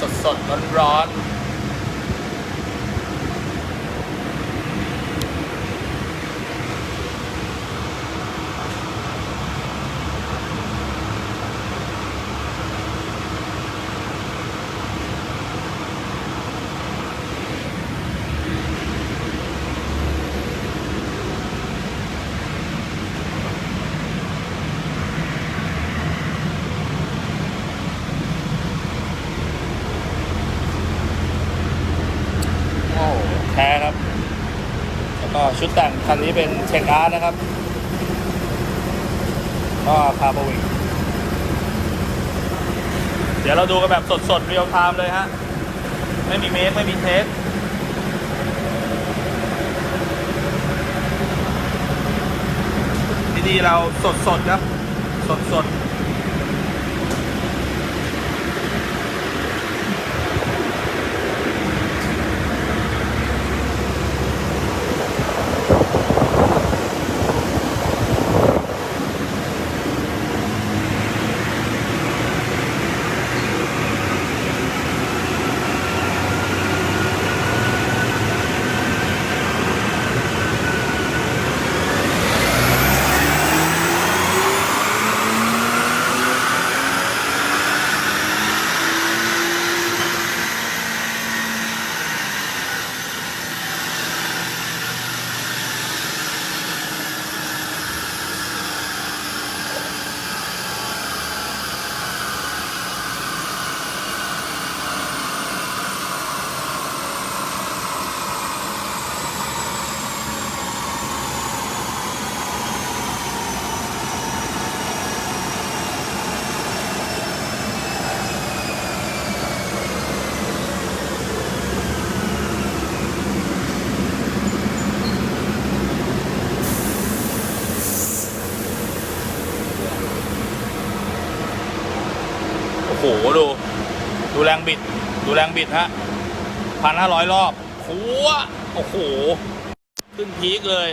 สดสดร้อนร้อนๆ โอ้แท้ครับ แล้วก็ ชุดแต่งคันนี้เป็นเชคอาร์ตนะครับ ก็คาร์บวิกเดี๋ยวเราดูกันแบบสดๆเรียลไทม์เลยฮะ ไม่มีเมคไม่มีเทสที่นี่เราสดๆครับ สดๆ โอ้โหดู ดูแรงบิด ดูแรงบิดฮะพันห้าร้อยรอบหัวโอ้โห ขึ้นพีคเลย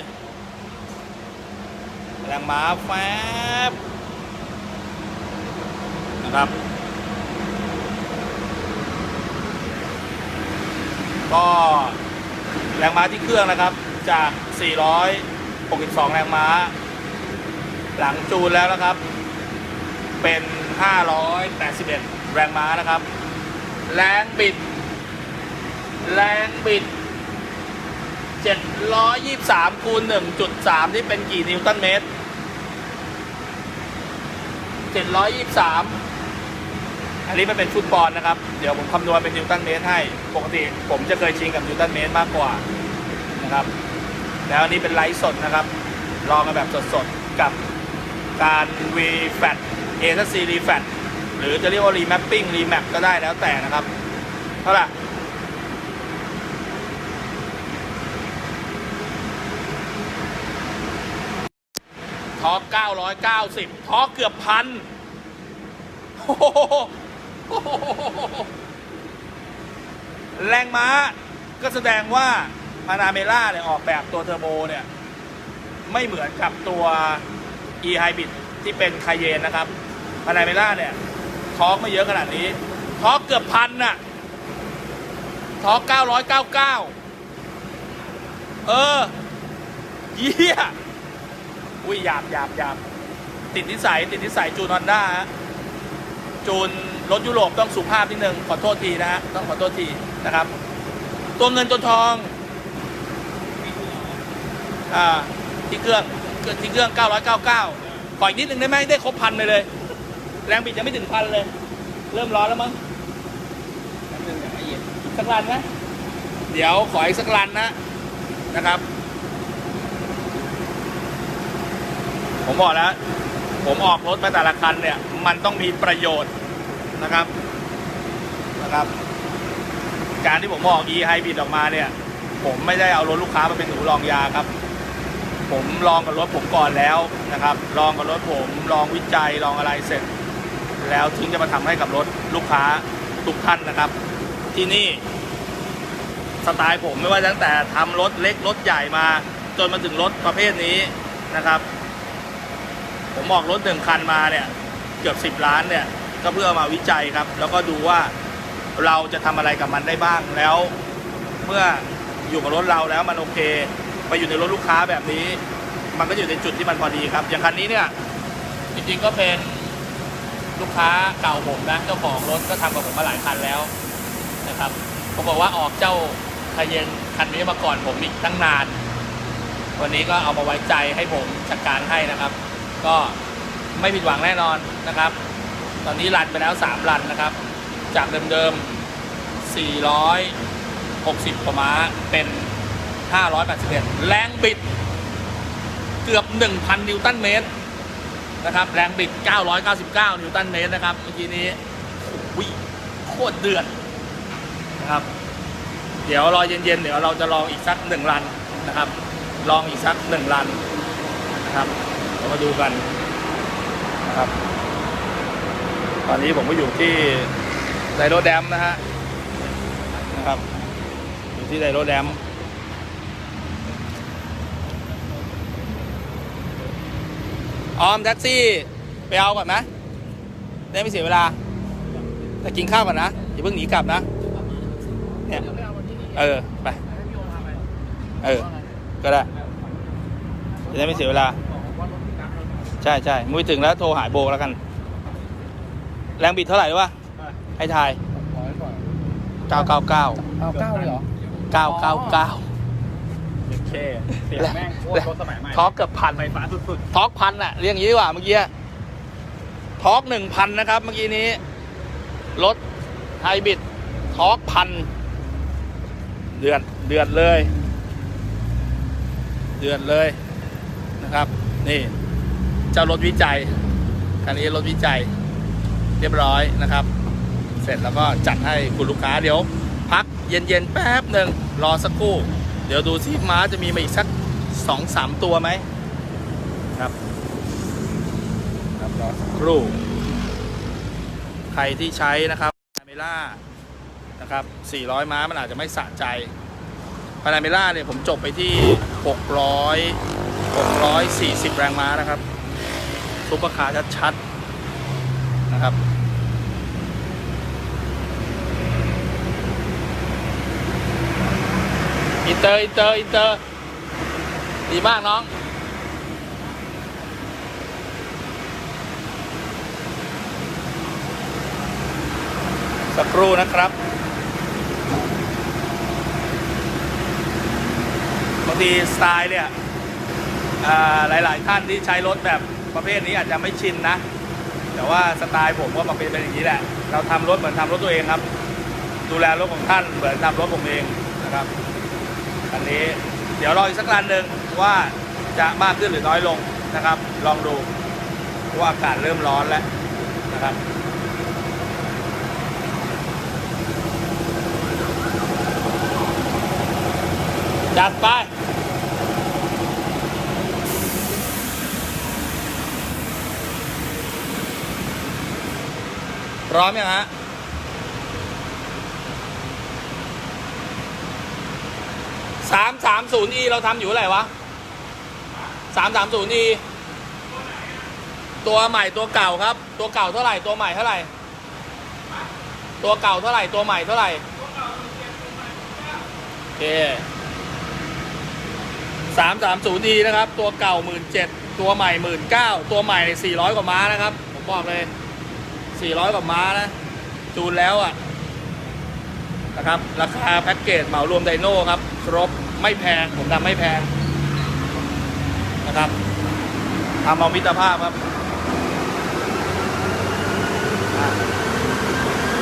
แรงม้าแฟบนะครับก็แรงม้าที่เครื่องนะครับจาก 462 แรงม้า หลังจูนแล้วนะครับ เป็น 581 แรงม้านะครับ แรงบิด แรงบิด 723คูณ1.3 ที่เป็นกี่นิวตันเมตร 723 อันนี้มันเป็นฟุตบอลนะครับ เดี๋ยวผมคำนวณเป็นนิวตันเมตรให้ ปกติผมจะเคยชิงกับนิวตันเมตรมากกว่านะครับ แล้วอันนี้เป็นไลฟ์สดนะครับ ลองกันแบบสดๆกับการ V Fat A ถ้า C R E Fat หรือจะเรียกว่า Remapping Remap ก็ได้แล้วแต่นะครับ เท่าไหร่ทอร์ก990ทอร์กเกือบพันโอ้โหโอ้โหแรงม้าก็แสดงว่าพานาเมล่าเนี่ยออกแบบตัวเทอร์โบเนี่ย ไม่เหมือนกับตัว e hybrid ที่เป็นคาเยนนะครับ พานาเมล่าเนี่ยทอร์กไม่เยอะขนาดนี้ทอร์กเกือบพันน่ะทองเก้าร์ก999เออเยี่ยอุ้ยหยาบหยาบหยาบติดนิสัยติดนิสัยจูนฮอนด้าฮะจูนรถยุโรปต้องสุภาพนิดนึงขอโทษทีนะฮะต้องขอโทษทีนะครับ ตัวเงินตัวทองอ่าที่เครื่องที่เครื่อง 999ขออีกนิดนึงได้ไหมได้ครบพันไปเลย แรงบิดยังไม่ถึงพันเลย เริ่มร้อนแล้วมั้งสักลันนะ เดี๋ยวขออีกสักลันนะนะครับ ผมบอกแล้ว ผมออกรถมาแต่ละคันเนี่ย มันต้องมีประโยชน์นะครับนะครับ การที่ผมออก e hybrid ออกมาเนี่ย ผมไม่ได้เอารถลูกค้ามาเป็นหนูรองยาครับ ผมลองกับรถผมก่อนแล้วนะครับ ลองกับรถผมลองวิจัยลองอะไรเสร็จ แล้วถึงจะมาทำให้กับรถลูกค้าทุกท่านนะครับ ที่นี่สไตล์ผมไม่ว่าตั้งแต่ทำรถเล็กรถใหญ่มา จนมาถึงรถประเภทนี้นะครับ ผมออกรถหนึ่งคันมาเนี่ย เกือบสิบล้านเนี่ย ก็เพื่อมาวิจัยครับ แล้วก็ดูว่าเราจะทำอะไรกับมันได้บ้างแล้ว เมื่ออยู่กับรถเราแล้วมันโอเค ไปอยู่ในรถลูกค้าแบบนี้ มันก็อยู่ในจุดที่มันพอดีครับ อย่างคันนี้เนี่ยจริงๆก็เป็น ลูกค้าเก่าผมนะเจ้าของรถก็ทำกับผมมาหลายคันแล้วนะครับผมบอกว่าออกเจ้าคาเยนคันนี้มาก่อนผมอีกตั้งนาน วันนี้ก็เอามาไว้ใจให้ผมจัดการให้นะครับ ก็ไม่ผิดหวังแน่นอนนะครับ ตอนนี้รันไปแล้ว 3 รันนะครับ จากเดิมๆ 460กว่าม้าเป็น 581 แรงบิดเกือบ 1,000 นิวตันเมตร นะครับแรงบิด 999 นิวตันเมตรนะครับ เมื่อกี้นี้โอ้ยโคตรเดือดนะครับ เดี๋ยวรอเย็นๆ เดี๋ยวเราจะลองอีกสักหนึ่งรันนะครับ ลองอีกสักหนึ่งรันนะครับเรามาดูกันนะครับ ตอนนี้ผมก็อยู่ที่ไดโรแดมนะฮะนะครับ อยู่ที่ไดโรแดม ออมแท็กซี่ ไปเอาก่อนนะได้ไม่เสียเวลา แต่กินข้าวก่อนนะอย่าเพิ่งหนีกลับนะ เนี่ย เออ ไป เออ ก็ได้จะได้ไม่เสียเวลา ใช่ใช่มุ้ยถึงแล้วโทรหายโบแล้วกัน แรงบิดเท่าไหร่วะให้ทาย999เอาเก้าเลยเหรอ999เคเสียงแม่งโคตรรถสมัยใหม่ท็อกเกือบพันไฟฟ้าสุดท็อกพันอะเรียกอย่างนี้ดีกว่าเมื่อกี้ท็อกหนึ่งพันนะครับ เมื่อกี้นี้รถไฮบริดท็อกพันเดือดเดือดเลย เดือดเลยนะครับ นี่ เจ้ารถวิจัยคันนี้รถวิจัย เรียบร้อยนะครับ เสร็จแล้วก็จัดให้คุณลูกค้าเดี๋ยว พักเย็นๆแป๊บหนึ่งรอสักครู่ เดี๋ยวดูซิม้าจะมีมาอีกสักสองสามตัวไหมครับครับรอสักครู่ใครที่ใช้นะครับพาเมล่านะครับ 400 ม้ามันอาจจะไม่สะใจพานาเมล่าเนี่ยผมจบไปที่ 600 640 แรงม้านะครับซุปเปอร์คาร์ชัดๆนะครับ อินเตอร์อินเตอร์อินเตอร์ ดีมากน้อง สักครู่นะครับบางทีสไตล์เนี่ยอ่าหลาย ๆ ท่านที่ใช้รถแบบประเภทนี้อาจจะไม่ชินนะ แต่ว่าสไตล์ผมก็มาเป็นเป็นอย่างนี้แหละ เราทำรถเหมือนทำรถตัวเองครับ ดูแลรถของท่านเหมือนทำรถผมเองนะครับ อันนี้เดี๋ยวรออีกสักรันหนึ่งว่าจะมากขึ้นหรือน้อยลงนะครับ ลองดูว่าอากาศเริ่มร้อนแล้วนะครับจัดไปพร้อมยังฮะ สามสามศูนย์ e เราทำอยู่เท่าไหร่วะสามสามศูนย์ e ตัวใหม่ตัวเก่าครับ ตัวเก่าเท่าไหร่ตัวใหม่เท่าไหร่ ตัวเก่าเท่าไหร่ตัวใหม่เท่าไหร่โอเคสามสามศูนย์ e นะครับ ตัวเก่าหมื่นเจ็ดตัวใหม่หมื่นเก้าตัวใหม่สี่ร้อยกว่าม้านะครับ ผมบอกเลยสี่ร้อยกว่าม้านะจูนแล้วอะ นะครับราคาแพ็กเกจเหมารวมไดโน่ครับ ครบไม่แพงผมทำไม่แพงนะครับทำเอามิตรภาพครับ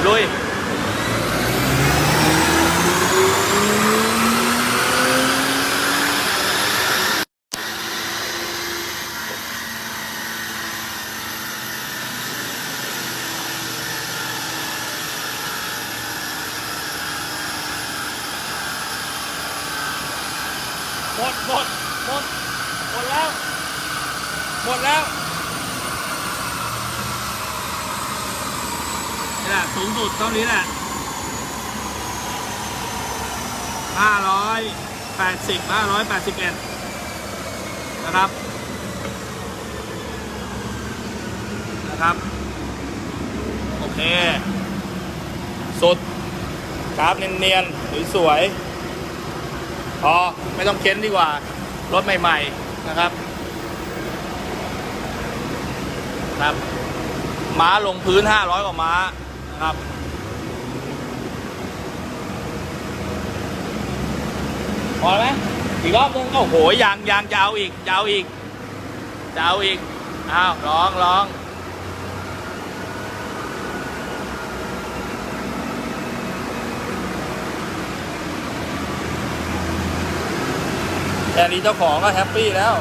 ลุย หมดหมดหมดหมดแล้ว หมดแล้วนี่แหละสูงสุดเท่านี้แหละห้าร้อยแปดสิบห้าร้อยแปดสิบเอ็ดนะครับ นะครับ โอเค สุดกราฟเนียนๆสวยๆ พอไม่ต้องเค้นดีกว่า รถใหม่ๆนะครับ ครับ ม้าลงพื้น 500 กว่าม้านะครับพอไหมอีกรอบนึงโอ้โหยางยางจะเอาอีกจะเอาอีกจะเอาอีกอ้าวร้องร้อง แค่นี้เจ้าของก็แฮปปี้แล้ว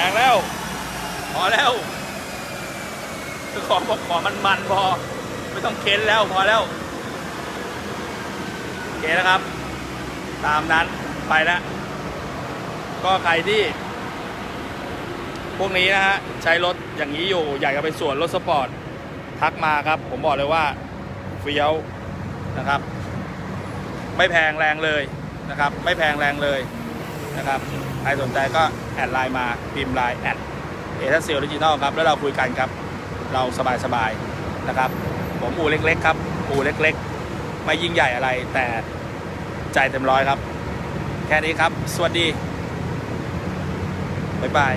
แรงแล้ว พอแล้วคือขอบอกขอมันมันพอ ไม่ต้องเค้นแล้วพอแล้ว โอเคนะครับ ตามนั้นไปแล้วก็ใครที่ พวกนี้นะฮะ ใช้รถอย่างนี้อยู่ อยากจะไปสวนรถสปอร์ต ทักมาครับ ผมบอกเลยว่าเฟี้ยวนะครับ ไม่แพงแรงเลยนะครับ ไม่แพงแรงเลยนะครับ ใครสนใจก็แอดไลน์มาพิมพ์ไลน์แอดเอทัสเซลออริจินอลครับ แล้วเราคุยกันครับ เราสบายๆนะครับ ผมอูเล็กๆครับ อูเล็กๆ ไม่ยิ่งใหญ่อะไรแต่ใจเต็มร้อยครับ แค่นี้ครับ สวัสดี บ๊ายบาย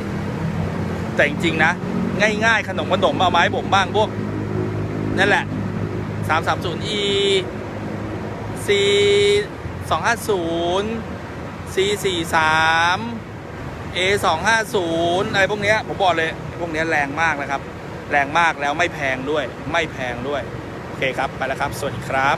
แต่จริงๆนะ ง่ายๆ ขนมขนมเอาไม้ผมบ้างพวก นั่นแหละ 330e c 250 c 43 a 250 อะไรพวกเนี้ยผมบอกเลยพวกเนี้ยแรงมากนะครับ แรงมากแล้วไม่แพงด้วย ไม่แพงด้วย โอเคครับ ไปแล้วครับ สวัสดีครับ